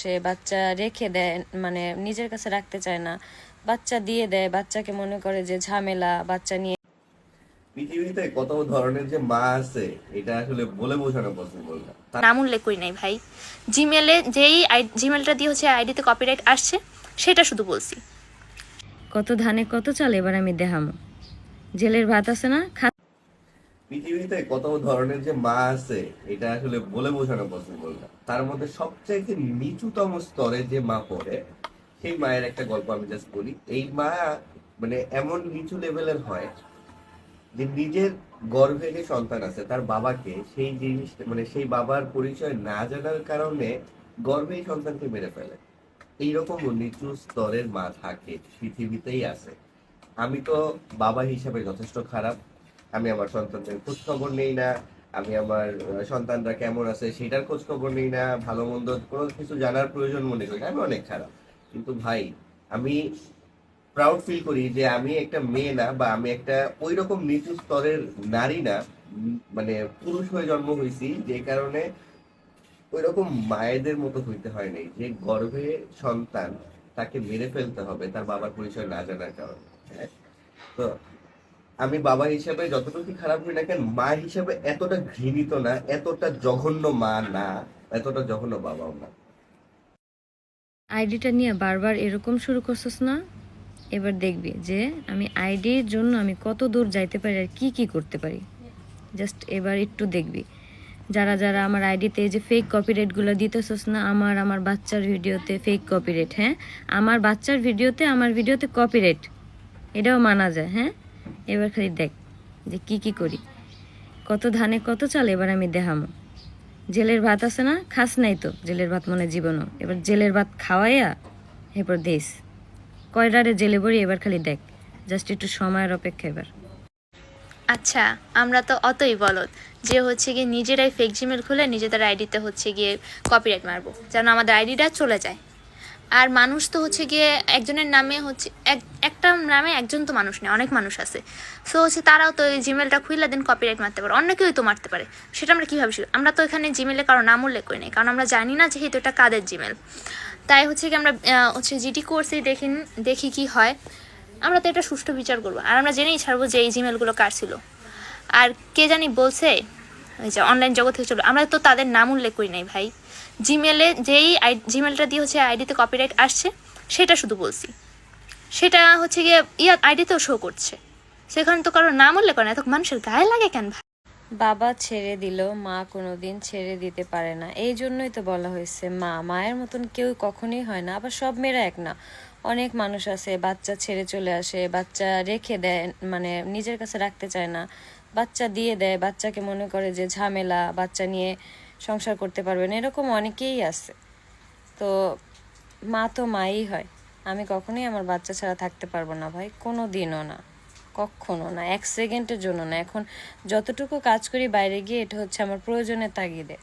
সে বাচ্চা রেখে দেয় মানে নিজের কাছে রাখতে চায় না। বাচ্চা দিয়ে দেয় বাচ্চাকে মনে করে যে ঝামেলা বাচ্চা নিয়ে। পৃথিবীতে কত ধরনের যে মা আছে এটা আসলে বলে বোঝানো পসিবল না। নাম উল্লেখ করি নাই ভাই। জিমেলে যেই জিমেলটা দিয়ে হচ্ছে আইডিতে কপিরাইট আসছে সেটা শুধু বলছি। কত ধানে কত চাল এবার আমি দেখামো। জেলের ভাত আছে না পৃথিবীতে কত ধরনের যে মা আছে, এটা আসলে বলে বোঝানো পসিবল না। তার মধ্যে সবচাইতে নিচুতম স্তরে যে মা পড়ে, সেই মায়ের একটা গল্প আমি জাস্ট বলি। এই মা মানে এমন নিচু লেভেলের হয় যে নিজের গর্ভে যে সন্তান আছে, তার বাবাকে সেই জিনিস মানে সেই বাবার পরিচয় না জানার কারণে গর্ভেই সন্তানকে মেরে ফেলে। এইরকম নিচু স্তরের মা থাকে, পৃথিবীতেই আছে। আমি তো বাবা হিসাবে যথেষ্ট খারাপ। আমি আমার সন্তানদের খোঁজ খবর নেই না, আমি আমার সন্তানরা কেমন আছে সেটার খোঁজ খবর নেই না, ভালো মন্দ কোনো কিছু জানার প্রয়োজন মনে করি আমি অনেক খারাপ কিন্তু ভাই, আমি প্রাউড ফিল করি যে আমি একটা মেয়ে না বা আমি একটা ওই রকম নিচু স্তরের নারী না মানে পুরুষ হয়ে জন্ম হয়েছি যে কারণে ওই রকম মায়েদের মতো হইতে হয় নাই যে গর্ভে সন্তান তাকে মেরে ফেলতে হবে, তার বাবার পরিচয় না জানার কারণে হ্যাঁ? তো আমি বাবা হিসেবে যতটুকু খারাপ হই না কেন, মা হিসেবে এতটা ঘৃণিত না, এতটা জঘন্য মা না, এতটা জঘন্য বাবাও না। আইডিটা নিয়ে বারবার এরকম শুরু করছিস না? এবার দেখবি যে আমি আইডির জন্য আমি কত দূর যাইতে পারি আর কি কি করতে পারি। জাস্ট এবার একটু দেখবি। যারা যারা আমার আইডিতে যে ফেক কপিরাইটগুলো দিতেছস না, আমার আমার বাচ্চার ভিডিওতে ফেক কপিরাইট হ্যাঁ? আমার বাচ্চার ভিডিওতে, আমার ভিডিওতে কপিরাইট এটাও মানা যায় হ্যাঁ? এবার খালি দেখ যে কি কি করি। কত ধানে কত চাল, এবার আমি দেখামো। জেলের ভাত আছে না, খাস নাই তো। জেলের ভাত মনে জীবনও। এবার জেলের ভাত খাওয়াইয়া এরপর দিস কয়ডারে জেলে বড়ি এবার খালি দেখ। জাস্ট একটু সময়ের অপেক্ষা এবার। আচ্ছা আমরা তো অতই বলদ। যে হচ্ছে গিয়ে নিজেরাই ফেক জিমেল খুলে নিজেদের আইডিতে হচ্ছে গিয়ে কপিরাইট মারবো। যেন আমাদের আইডিটা চলে যায়। আর মানুষ তো হচ্ছে গিয়ে একজনের নামে হচ্ছে এক, একটা নামে একজন তো মানুষ নেই, অনেক মানুষ আছে। সো হচ্ছে তারাও তো এই জিমেলটা খুললে দেন কপিরাইট মারতে পারে, অন্য কেউই তো মারতে পারে। সেটা আমরা কীভাবে শিখব? আমরা তো এখানে জিমেলে কারও নাম উল্লেখ করি নাই, কারণ আমরা জানি না যেহেতু এটা কাদের জিমেল তাই হচ্ছে কি আমরা হচ্ছে জিটি কোর্সেই দেখি দেখি কি হয়। আমরা তো এটা সুষ্ঠু বিচার করব, আর আমরা জেনেই ছাড়বো যে এই জিমেলগুলো কার ছিল। আর কে জানি বলছে যে অনলাইন জগৎ থেকে চলো আমরা তো তাদের নাম উল্লেখ করি নাই ভাই। জিমেলে যেই আই জিমেলটা দিয়ে হচ্ছে আইডিতে কপিরাইট আসছে, সেটা শুধু বলছি। সেটা হচ্ছে গিয়ে ইয়া আইডিতেও শো করছে। সেখানে তো কারোর নাম উল্লেখ করে না এত মানুষের গায়ে লাগে কেন ভাই? বাবা ছেড়ে দিল, মা কোনোদিন ছেড়ে দিতে পারে না। এই জন্যই তো বলা হয়েছে, মা মায়ের মতন কেউ কখনোই হয় না। আবার সব মেয়েরা এক না। অনেক মানুষ আছে, বাচ্চা ছেড়ে চলে আসে, বাচ্চা রেখে দেয় মানে নিজের কাছে রাখতে চায় না। বাচ্চা দিয়ে দেয়, বাচ্চাকে মনে করে যে ঝামেলা, বাচ্চা নিয়ে সংসার করতে পারবে না, এরকম অনেকেই আছে। তো মা তো মাই হয়। আমি কখনোই আমার বাচ্চা ছাড়া থাকতে পারব না ভাই কোনো দিনও না, কখনো না, এক সেকেন্ডের জন্য না। এখন যতটুকু কাজ করি বাইরে গিয়ে, এটা হচ্ছে আমার প্রয়োজনের তাগিদে।